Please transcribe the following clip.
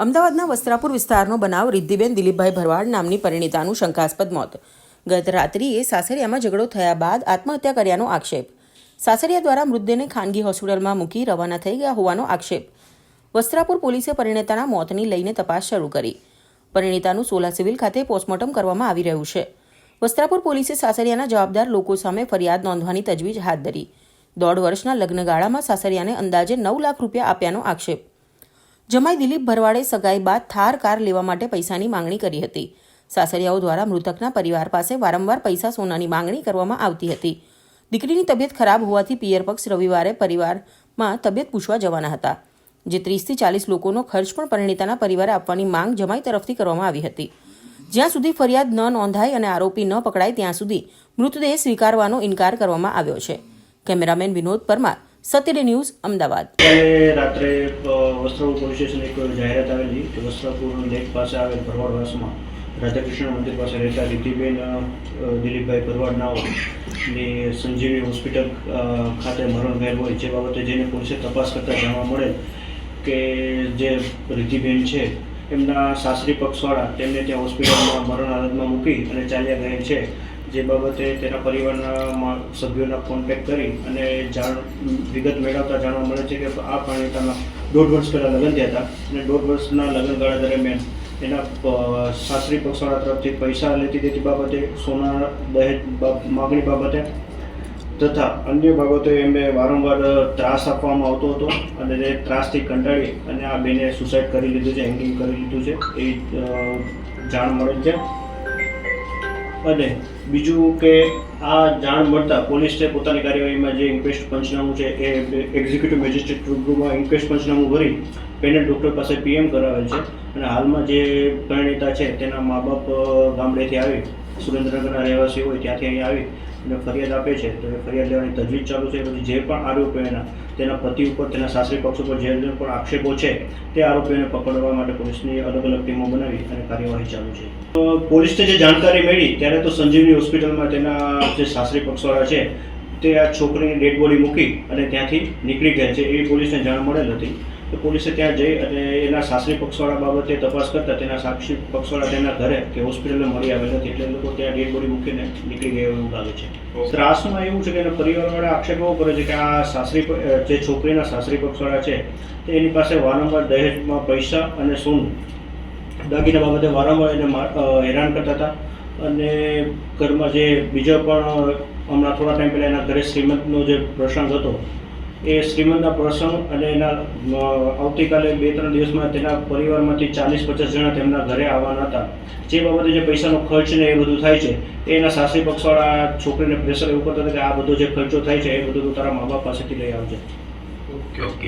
અમદાવાદના વસ્ત્રાપુર વિસ્તારનો બનાવ રિદ્ધિબેન દિલીપભાઈ ભરવાડ નામની પરિણીતાનું શંકાસ્પદ મોત. ગત રાત્રિએ સાસરિયામાં ઝઘડો થયા બાદ આત્મહત્યા કર્યાનો આક્ષેપ. સાસરિયા દ્વારા મૃતદેહને ખાનગી હોસ્પિટલમાં મૂકી રવાના થઈ ગયા હોવાનો આક્ષેપ. વસ્ત્રાપુર પોલીસે પરિણીતાના મોતની લઈને તપાસ શરૂ કરી. પરિણીતાનું સોલા સિવિલ ખાતે પોસ્ટમોર્ટમ કરવામાં આવી રહ્યું છે. વસ્ત્રાપુર પોલીસે સાસરિયાના જવાબદાર લોકો સામે ફરિયાદ નોંધવાની તજવીજ હાથ ધરી. દોઢ વર્ષના લગ્નગાળામાં સાસરિયાને અંદાજે નવ લાખ રૂપિયા આપ્યાનો આક્ષેપ. જમાઈ દિલીપ ભરવાડે સગાઈ બાદ થાર કાર લેવા માટે પૈસાની માંગણી કરી હતી. સાસરિયાઓ દ્વારા મૃતકના પરિવાર પાસે વારંવાર પૈસા સોનાની માંગણી કરવામાં આવતી હતી. દીકરીની તબિયત ખરાબ હોવાથી પિયર પક્ષ રવિવારે પરિવારમાં તબિયત પૂછવા જવાના હતા. જે ત્રીસથી ચાલીસ લોકોનો ખર્ચ પણ પરિણીતાના પરિવારે આપવાની માંગ જમાઈ તરફથી કરવામાં આવી હતી. જ્યાં સુધી ફરિયાદ ન નોંધાય અને આરોપી ન પકડાય, ત્યાં સુધી મૃતદેહ સ્વીકારવાનો ઇનકાર કરવામાં આવ્યો છે. Cameraman Vinod Parmar Satyaday news Ahmedabad. રાત્રે વસ્ત્રાપુર પોલીસ એક જાહેરાત આવેલી કે વસ્ત્રાપુર લેક પાસે આવેલ ભરવાડવાસમાં રાધાકૃષ્ણ મંદિર પાસે રહેતા રીતિબેન દિલીપભાઈ દિલીપભાઈ ભરવાડનાઓ ને સંજીવની હોસ્પિટલ ખાતે મરણ થયેલ હોય જે બાબતે જેને પોલીસે તપાસ કરતાં જાણવા મળે કે જે રીતિબેન છે, એમના સાસરી પક્ષવાળા તેમને ત્યાં હોસ્પિટલમાં મરણ હાલતમાં મૂકી અને ચાલ્યા ગયેલ છે. જે બાબતે તેના પરિવારના સભ્યોના કોન્ટેક્ટ કરી અને જાણ, વિગત મેળવતા જાણવા મળે છે કે આ પરિણીતાના દોઢ વર્ષ પહેલાં લગ્ન થયા હતા અને દોઢ વર્ષના લગ્નગાળા દરમિયાન એના સાસરી પક્ષવાળા તરફથી પૈસા લેતી દેતી બાબતે, સોના દહેજ માગણી બાબતે તથા અન્ય બાબતે એમને વારંવાર ત્રાસ આપવામાં આવતો હતો અને તે ત્રાસથી કંટાળી અને આ બેને સુસાઇડ કરી લીધું છે હેંગિંગ કરી લીધું છે, એ જાણ મળે છે. અને બીજું કે આ જાણ મળતા પોલીસે પોતાની કાર્યવાહીમાં જે ઇન્ક્વેસ્ટ પંચનામું છે એ એક્ઝિક્યુટિવ મેજિસ્ટ્રેટ રૂબરૂમાં ઇન્ક્વેસ્ટ પંચનામું ભરી પેનલ ડૉક્ટર પાસે પીએમ કરાવેલ છે. અને હાલમાં જે પરિણીતા છે તેના મા બાપ ગામડેથી આવી સુરેન્દ્રનગરના રહેવાસી હોય ત્યાંથી અહીં આવી અને ફરિયાદ આપે છે. તો એ ફરિયાદ લેવાની તજવીજ ચાલુ છે. પછી જે પણ આરોપીઓના તેના પતિ ઉપર, તેના સાસરી પક્ષ ઉપર જે પણ આક્ષેપો છે, તે આરોપીઓને પકડવા માટે પોલીસની અલગ અલગ ટીમો બનાવી અને કાર્યવાહી ચાલુ છે. તો પોલીસને જે જાણકારી મળી, ત્યારે તો સંજીવની હોસ્પિટલમાં તેના જે સાસરી પક્ષવાળા છે, તે આ છોકરીની ડેડ બોડી મૂકી અને ત્યાંથી નીકળી ગયા છે. એવી પોલીસને જાણ મળેલ હતી. તો પોલીસે ત્યાં જઈ અને એના સાસરી પક્ષવાળા બાબતે તપાસ કરતા તેના સાક્ષી પક્ષવાળા તેના ઘરે કે હોસ્પિટલે મળી આવેલ નથી એટલે લોકો ત્યાં ડેડ બોડી મૂકીને નીકળી ગયા એવું લાગે છે. ત્રાસમાં એવું છે કે એના પરિવારવાળા આક્ષેપ એવો કરે છે કે આ સાસરી જે છોકરીના સાસરી પક્ષવાળા છે તે એની પાસે વારંવાર દહેજમાં પૈસા અને સોનું દાગીના બાબતે વારંવાર એને હેરાન કરતા હતા અને ઘરમાં જે બીજા પણ હમણાં થોડા ટાઈમ પહેલાં એના ઘરે શ્રીમંતનો જે પ્રસંગ હતો એ શ્રીમંતના પ્રસંગ અને એના આવતીકાલે બે ત્રણ દિવસમાં તેના પરિવારમાંથી ચાલીસ પચાસ જણા તેમના ઘરે આવવાના હતા. જે બાબતે જે પૈસાનો ખર્ચ ને એ બધું થાય છે, એ એના સાસરી પક્ષવાળા, છોકરીને પ્રેશર એવું કરતા કે આ બધો જે ખર્ચો થાય છે, એ બધું તારા મા બાપ પાસેથી લઈ આવજે. Okay okay.